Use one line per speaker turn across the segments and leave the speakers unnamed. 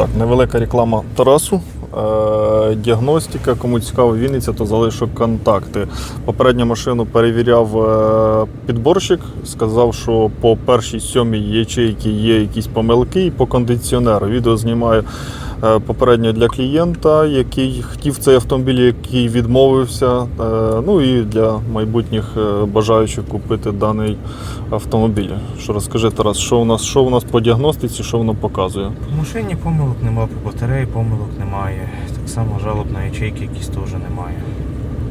Так, невелика реклама Тарасу. Е, діагностика, кому цікаво Вінниця, то залишу контакти. Попередню машину перевіряв е, підборщик, сказав, що по першій сьомій ячейці є якісь помилки і по кондиціонеру. Відео знімаю попередньо для клієнта, який хотів цей автомобіль, який відмовився. Е, ну і для майбутніх е, бажаючих купити даний автомобіль. Що розкажи, Тарас, що у нас, що у нас по діагностиці, що воно показує?
В машині помилок немає, по батареї помилок немає. Так само жалоб на ячейки якісь теж немає.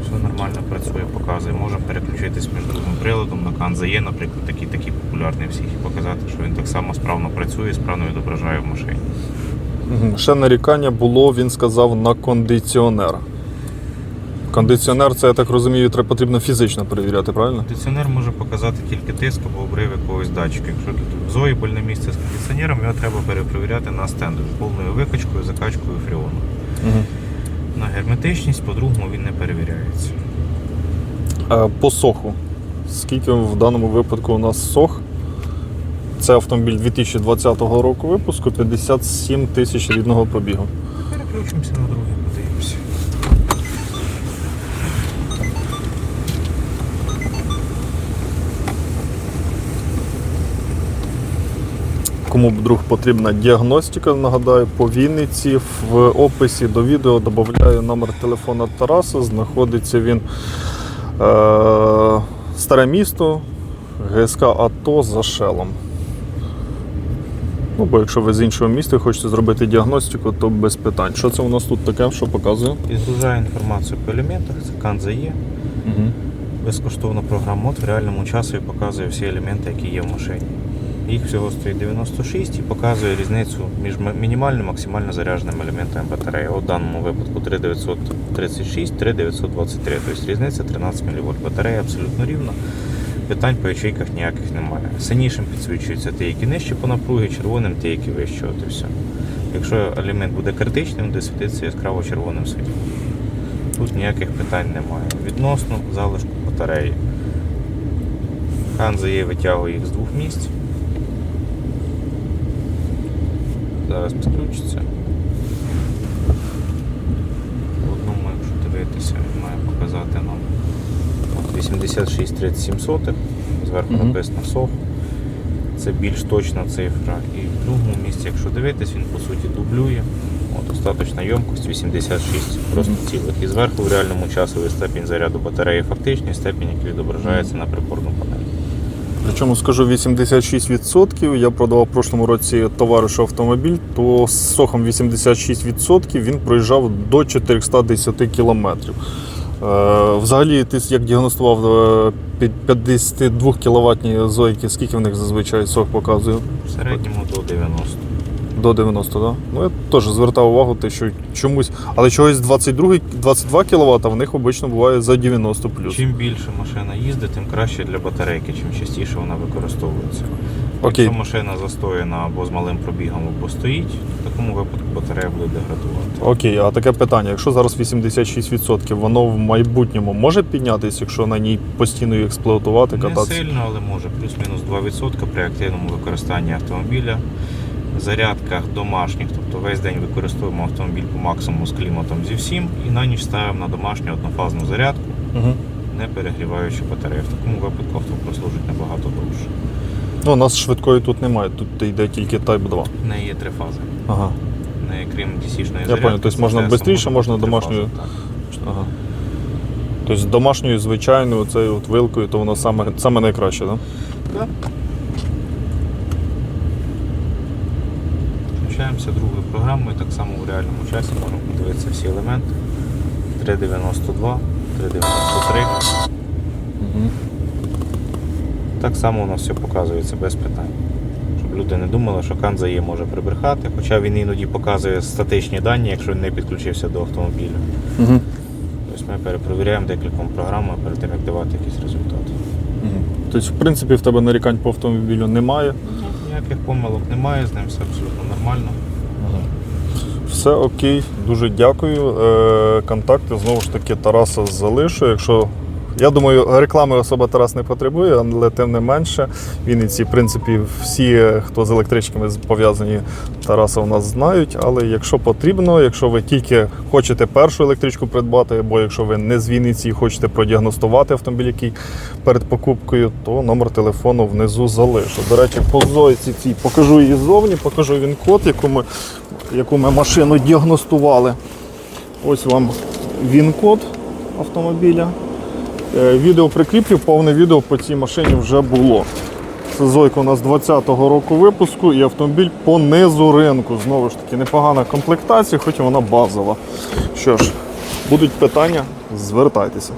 Все нормально працює, показує. Можемо переключитись між другим приладом на Канза є, наприклад, такий такий популярний всіх і показати, що він так само справно працює, справно відображає в машині.
Ще нарікання було, він сказав, на кондиціонер. Кондиціонер, це я так розумію, треба потрібно фізично перевіряти, правильно?
Кондиціонер може показати тільки тиск або обрив якогось датчика. Якщо тут зоїбольне місце з кондиціонером, його треба перепровіряти на стенду повною викачкою, закачкою фріону.
Угу.
На герметичність, по-другому він не перевіряється.
Е, по соху. Скільки в даному випадку у нас сох? Це автомобіль 2020 року випуску, 57 тисяч рідного пробігу.
Переключимося на другий, подивимося.
Кому вдруг потрібна діагностика, нагадаю, по Вінниці в описі до відео додаю номер телефона Тараса. Знаходиться він е, старе місто, ГСК АТО за шелом. Ну, бо якщо ви з іншого міста хочете зробити діагностику, то без питань. Що це у нас тут таке, що показує?
Підгружає інформацію по елементах, це Канза є.
Угу.
Безкоштовна програма мод в реальному часі показує всі елементи, які є в машині. Їх всього стоїть 96 і показує різницю між м- мінімальним і максимально зарядженими елементами батареї. У даному випадку 3936, 3923. Тобто різниця 13 мВ. Батарея абсолютно рівна. Питань по ячейках ніяких немає. Синішим підсвічуються ті, які нижче по напругі, червоним ті, які вище. От і все. Якщо елемент буде критичним, буде світитися яскраво червоним світлом. Тут ніяких питань немає. Відносно залишку батареї. Ханза є витягує їх з двох місць. Зараз підключиться. 86,37, зверху
mm
написано сох. Це більш точна цифра. І в другому місці, якщо дивитись, він по суті дублює. От Остаточна йомкость 86 просто цілих. І зверху в реальному часовий степінь заряду батареї фактичний степінь, який відображається на приборну панелі.
Причому скажу 86%. Я продавав в прошлому році товаришу автомобіль, то з сохом 86% він проїжджав до 410 кілометрів. Е, Взагалі, ти як діагностував е, під 52 кВт зойки, скільки в них зазвичай сох показує?
В середньому до 90.
До 90, так? Да? Ну, я теж звертав увагу, те, що чомусь. Але чогось 22, 22 кВт в них обично буває за 90 плюс.
Чим більше машина їздить, тим краще для батарейки, чим частіше вона використовується.
Окей.
Якщо машина застояна або з малим пробігом, або стоїть, в такому випадку батарея буде деградувати.
Окей, а таке питання: якщо зараз 86%, воно в майбутньому може піднятися, якщо на ній постійно її експлуатувати,
Не сильно, але може плюс-мінус 2% при активному використанні автомобіля. Зарядках домашніх, тобто весь день використовуємо автомобіль по максимуму з кліматом зі всім і на ніч ставимо на домашню однофазну зарядку,
Угу.
не перегріваючи батарею. В такому випадку авто прослужить набагато довше.
Ну, у нас швидкої тут немає, тут йде тільки Type 2.
В неї є три фази.
Ага.
В неї крім DC-шної
Я
зарядки.
тобто можна швидше, можна домашньою. ага. Тобто з домашньою, звичайною, цією от вилкою, то воно саме, саме найкраще, так?
Да. Включаємося другою програмою, так само в реальному часі можемо подивитися всі елементи. 392, 393.
Угу.
Так само у нас все показується без питань. Щоб люди не думали, що Канза є може прибрехати, хоча він іноді показує статичні дані, якщо він не підключився до автомобіля.
Угу.
Тобто ми перепровіряємо декільком програмами перед тим, як давати якісь результати.
Тобто, в принципі, в тебе нарікань по автомобілю немає.
Ніяких помилок немає, з ним все абсолютно нормально.
Все окей, дуже дякую. Е, контакти знову ж таки Тараса залишу. Якщо Я думаю, реклами особа Тарас не потребує, але тим не менше. В Вінниці, в принципі, всі, хто з електричками пов'язані, Тараса у нас знають. Але якщо потрібно, якщо ви тільки хочете першу електричку придбати, або якщо ви не з Вінниці і хочете продіагностувати автомобіль, який перед покупкою, то номер телефону внизу залишу. До речі, по зойці цій покажу її ззовні, покажу він код, яку ми, яку ми машину діагностували. Ось вам він-код автомобіля. Е, Відео прикріплю, повне відео по цій машині вже було. Це Зойка у нас 20-го року випуску і автомобіль по низу ринку. Знову ж таки, непогана комплектація, хоч і вона базова. Що ж, будуть питання, звертайтеся.